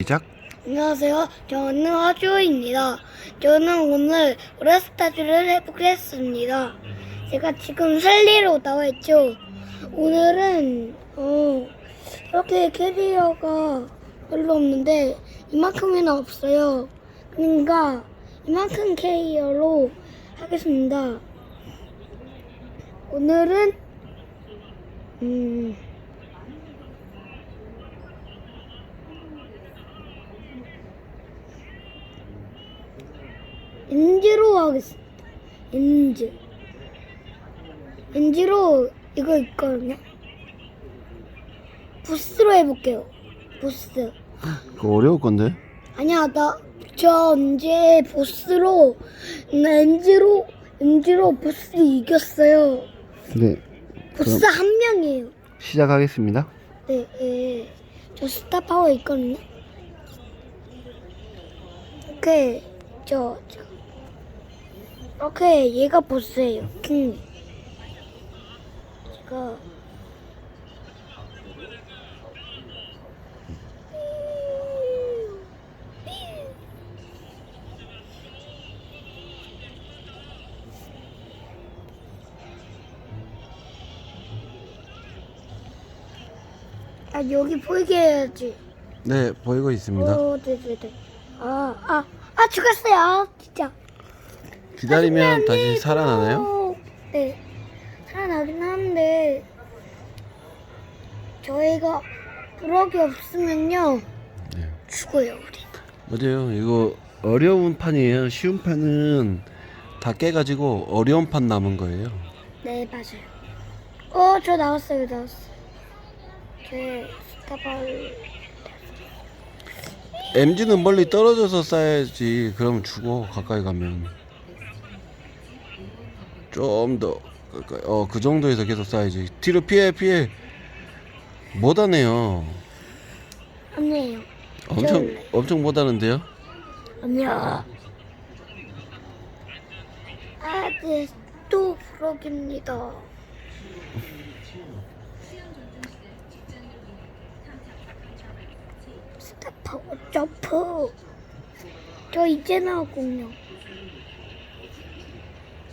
시작. 안녕하세요. 저는 하주입니다. 저는 오늘 오라스타즈를 해보겠습니다. 제가 지금 살리로 나와 있죠. 오늘은 어 이렇게 캐리어가 별로 없는데 이만큼이나 없어요. 그러니까 이만큼 캐리어로 하겠습니다. 오늘은 음. 엔지로 하겠습니다. 엔지. 엔지로 이거 있거든요. 부스로 해볼게요. 부스. 그거 어려울 건데. 아니야, 나, 저 언제 보스로, 나 엔지로, 엔지로 보스 이겼어요. 네. 보스 한 명이에요. 시작하겠습니다. 네, 예. 저 스타 파워 있거든요. 오케이, 저, 저. 오케이, 얘가 보스예요. 킹. 제가. 아, 여기 보이게 해야지. 네, 보이고 있습니다. 어, 네네네. 아, 아, 아, 죽었어요. 아, 진짜. 기다리면 다시 안 살아나나요? 네. 살아나긴 하는데, 저희가 부럭이 없으면요, 네. 죽어요, 우리. 맞아요. 이거 어려운 판이에요. 쉬운 판은 다 깨가지고 어려운 판 남은 거예요. 네, 맞아요. 어, 저 나왔어요, 나왔어요. 제 스타발. MG는 멀리 떨어져서 쏴야지. 그러면 죽어. 가까이 가면. 좀 더. 가까이. 어, 그 정도에서 계속 쏴야지. 뒤로 피해, 피해. 못하네요. 아니에요. 엄청, 엄청 못하는데요? 아니야. 아, 네, 또 부럭입니다. 스타파워 점프. 저 이제 나왔군요.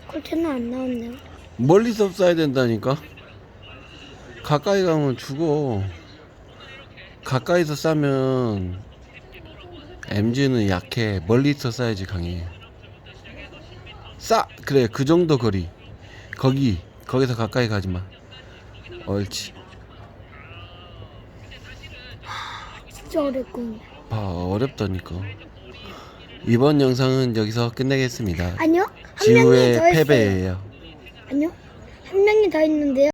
콜트는 안 나왔네요. 멀리서 쏴야 된다니까. 가까이 가면 죽어. 가까이서 싸면 MG는 약해. 멀리서 쏴야지 강해. 싸 그래 그 정도 거리. 거기 거기서 가까이 가지 마. 옳지. 진짜 어렵군요. 봐 어렵다니까. 이번 영상은 여기서 끝내겠습니다. 아니요. 한 명이 지우의 더 있어요. 패배예요. 아니요. 한 명이 더 있는데요.